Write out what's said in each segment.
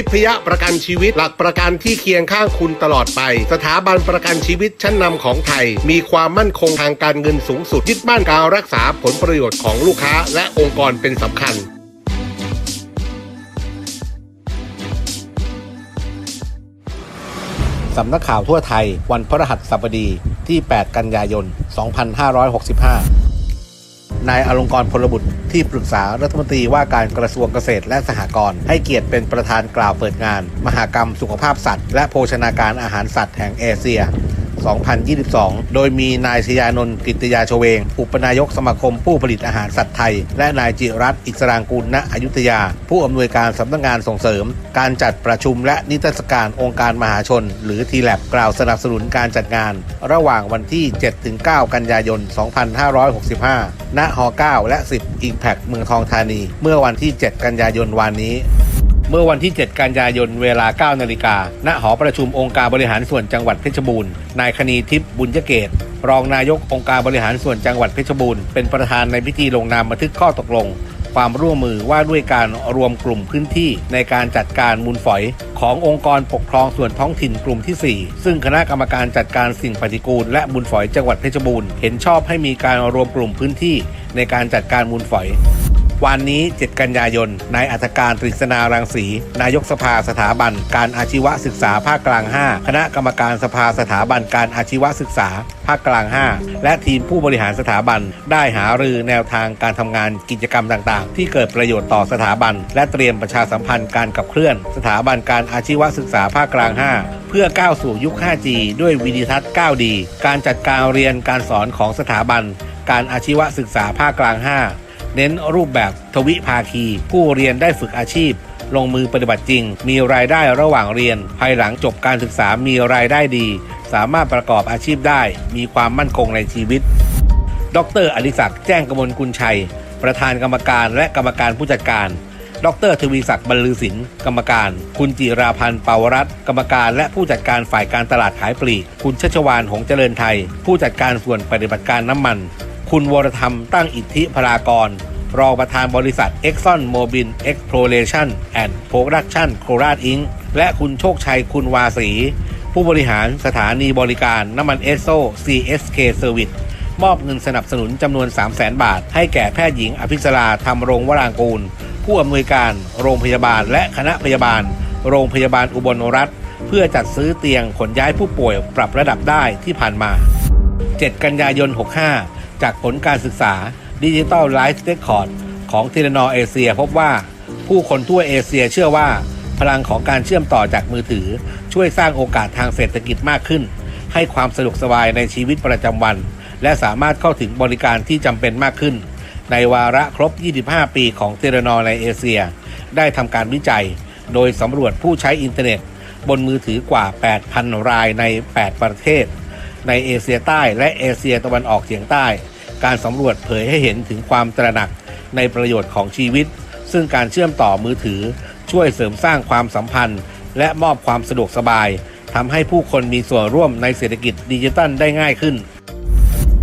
ิพยประกันชีวิตหลักประกันที่เคียงข้างคุณตลอดไป สถาบันประกันชีวิตชั้นนำของไทย มีความมั่นคงทางการเงินสูงสุดยึดบ้านการรักษาผลประโยชน์ของลูกค้าและองค์กรเป็นสำคัญสำนักข่าวทั่วไทย วันพฤหัสบดีที่ 8 กันยายน 2565 นายอลงกรณ์พลบุตรที่ปรึกษารัฐมนตรีว่าการกระทรวงเกษตรและสหกรณ์ให้เกียรติเป็นประธานกล่าวเปิดงาน มหากรรมสุขภาพสัตว์ และโภชนาการอาหารสัตว์แห่งเอเชีย 2022 โดยมีนายชยานนท์กิตยาชเวง อุปนายกสมาคมผู้ผลิตอาหารสัตว์ไทย และนายจิรัตอิสรางกูลณอยุธยา ผู้อำนวยการสำนักงานส่งเสริม การจัดประชุมและนิทรรศการองค์การมหาชน หรือทีแลบกล่าวสนับสนุนการจัดงาน ระหว่างวันที่ 7-9 กันยายน 2565 ณห9และ 10 Impact เมืองทองธานี เมื่อวันที่ 7 กันยายนวานนี้ เมื่อวันที่ 7 กันยายนเวลา 9 นาฬิกา ณ หอประชุมองค์การบริหารส่วนจังหวัดเพชรบูรณ์ นายคณีทิพย์บุญยเกต รองนายกองค์การบริหารส่วนจังหวัดเพชรบูรณ์ เป็นประธานในพิธีลงนามบันทึกข้อตกลง ความร่วมมือว่าด้วยการรวมกลุ่มพื้นที่ในการจัดการมูลฝอย ขององค์กรปกครองส่วนท้องถิ่นกลุ่มที่ 4 ซึ่งคณะกรรมการจัดการสิ่งปฏิกูล และมูลฝอยจังหวัดเพชรบูรณ์ เห็นชอบให้มีการรวมกลุ่มพื้นที่ในการจัดการมูลฝอย วันนี้ 7 กันยายน นายอัธการตริษนารังสี นายกสภาสถาบัน การอาชีวศึกษาภาคกลาง 5 คณะกรรมการสภาสถาบันการอาชีวศึกษา ภาคกลาง 5 และทีมผู้บริหารสถาบัน ได้หารือแนวทางการทำงานกิจกรรมต่าง ๆ ที่เกิดประโยชน์ต่อสถาบัน และเตรียมประชาสัมพันธ์การขับเคลื่อน สถาบันการอาชีวศึกษาภาคกลาง 5 เพื่อก้าวสู่ยุค 5G ด้วยวิดีทัศน์ 9D การจัดการเรียนการสอนของสถาบัน การอาชีวศึกษาภาคกลาง 5 เน้นรูปแบบทวิภาคี ผู้เรียนได้ฝึกอาชีพ ลงมือปฏิบัติจริง มีรายได้ระหว่างเรียน ภายหลังจบการศึกษามีรายได้ดี สามารถประกอบอาชีพได้ มีความมั่นคงในชีวิต ดรอดิศักดิ์แจ้งกมลกุลชัย ประธานกรรมการและกรรมการผู้จัดการดรทวีศักดิ์บรรลือศิลป์กรรมการ คุณจิราพันธ์เปาวรัตกรรมการและผู้จัดการฝ่ายการตลาดขายปลีก คุณชัชวานหงเจริญไทย ผู้จัดการส่วนปฏิบัติการน้ำมัน คุณวรธรรมตั้งอิทธิพลากร รองประธานบริษัท Exxon Mobil Exploration and Production โคราชอิงและคุณโชคชัยคุณวาสี ผู้บริหารสถานีบริการน้ำมันเอสโซ CSK Service มอบเงินสนับสนุนจำนวน 3 0 0แสนบาท ให้แก่แพทย์หญิงอภิสราธรรมรงวรางกูล ผู้อำนวยการโรงพยาบาลและคณะพยาบาล โรงพยาบาลอุบลรัฐ เพื่อจัดซื้อเตียงขนย้ายผู้ป่วยปรับระดับได้ที่ผ่านมา 7 กันยายน 65 จากผลการศึกษาดิจิตอลไลฟ์เ c คอร์ดของเทเลนอเอเชียพบว่าผู้คนทั่วเอเชียเชื่อว่า พลังของการเชื่อมต่อจากมือถือ ช่วยสร้างโอกาสทางเศรษฐกิจมากขึ้น ให้ความสะดวกสบายในชีวิตประจำวัน และสามารถเข้าถึงบริการที่จำเป็นมากขึ้น ในวาระครบ 25 ปีของเทเลนอในเอเชีย ได้ทำการวิจัย โดยสำรวจผู้ใช้อินเทอร์เน็ต บนมือถือกว่า 8,000 รายใน 8 ประเทศ ในเอเชียใต้และเอเชียตะวันออกเฉียงใต้ การสำรวจเผยให้เห็นถึงความตระหนักในประโยชน์ของชีวิต ซึ่งการเชื่อมต่อมือถือ ช่วยเสริมสร้างความสัมพันธ์ และมอบความสะดวกสบายทำให้ผู้คนมีส่วนร่วมในเศรษฐกิจดิจิตัลได้ง่ายขึ้น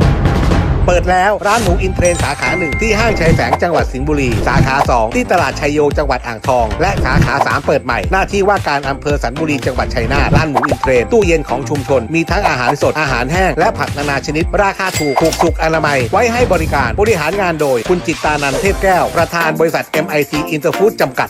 เปิดแล้วร้านหมูอินเทรนสาขาหนึ่งที่ห้างชัยแสงจังหวัดสิงห์บุรี สาขา 2 ที่ตลาดชัยโยจังหวัดอ่างทอง และสาขา 3 เปิดใหม่ หน้าที่ว่าการอำเภอสันบุรีจังหวัดชัยนาทร้านหมูอินเทรนตู้เย็นของชุมชน มีทั้งอาหารสดอาหารแห้งและผักนานาชนิด ราคาถูกถูกสุขอนามัย ไว้ให้บริการบริหารงานโดย คุณจิตตานันเทพแก้วประธานบริษัท MIT Interfood จำกัด